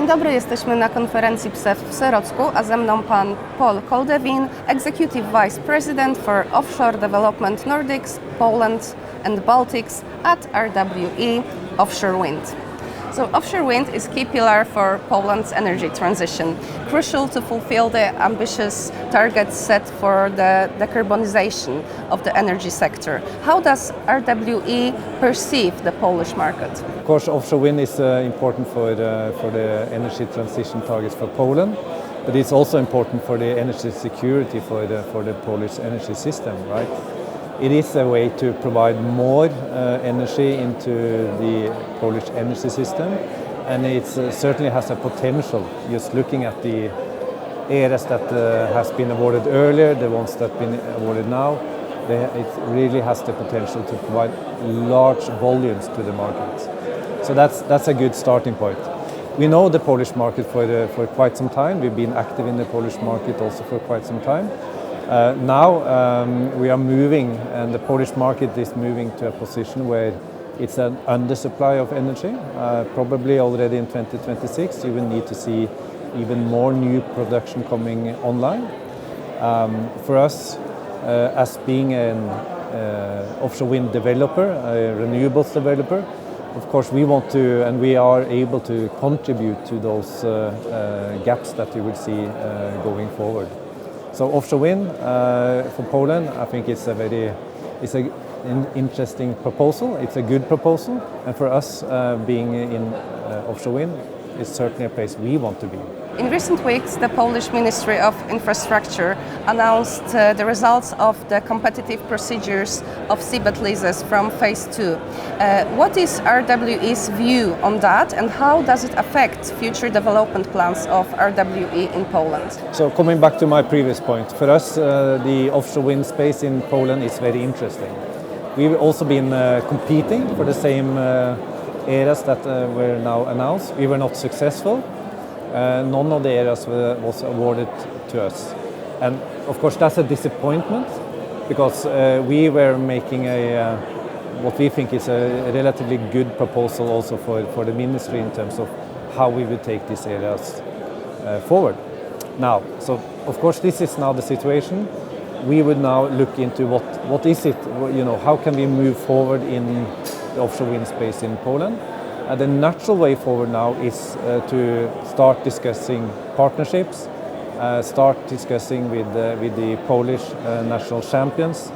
dobry, jesteśmy na konferencji PSEF w Serocku, a ze mną pan Paul Koldewin, Executive Vice President for Offshore Development Nordics, Poland and Baltics at RWE Offshore Wind. So offshore wind is key pillar for Poland's energy transition, crucial to fulfill the ambitious targets set for the decarbonization of the energy sector. How does RWE perceive the Polish market? Of course, offshore wind is uh, important for the, for the energy transition targets for Poland, but it's also important for the energy security for the, for the Polish energy system, right? It is a way to provide more uh, energy into the Polish energy system, and it uh, certainly has a potential. Just looking at the areas that uh, has been awarded earlier, the ones that have been awarded now, they, it really has the potential to provide large volumes to the market. So that's that's a good starting point. We know the Polish market for the, for quite some time. We've been active in the Polish market also for quite some time. Uh, now um, we are moving, and the Polish market is moving to a position where it's an undersupply of energy. Uh, probably already in 2026, you will need to see even more new production coming online. Um, for us, uh, as being an offshore wind developer, a renewables developer, of course we want to, and we are able to contribute to those gaps that you will see going forward. So offshore wind uh, for Poland, I think it's a very it's a an interesting proposal. It's a good proposal, and for us, uh, being in uh, offshore wind, is certainly a place we want to be. In recent weeks, the Polish Ministry of Infrastructure announced uh, the results of the competitive procedures of seabed leases from phase two. Uh, what is RWE's view on that, and how does it affect future development plans of RWE in Poland? So, coming back to my previous point, for us, uh, the offshore wind space in Poland is very interesting. We've also been uh, competing for the same uh, areas that uh, were now announced. We were not successful. Uh, none of the areas were, was awarded to us. And of course, that's a disappointment because uh, we were making a what we think is a relatively good proposal also for, for the ministry in terms of how we would take these areas uh, forward. Now, so of course, this is now the situation. We would now look into what, what is it, you know, how can we move forward in offshore wind space in Poland. Uh, the natural way forward now is uh, to start discussing partnerships, uh, start discussing with, uh, with the Polish uh, national champions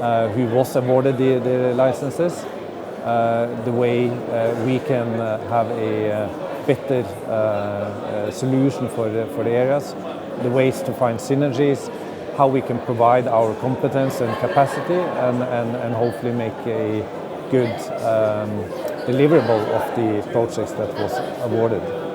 uh, who was awarded the, the licenses, the way we can have a better solution for the, for the areas, the ways to find synergies, how we can provide our competence and capacity and, and, and hopefully make a good um, deliverable of the projects that was awarded.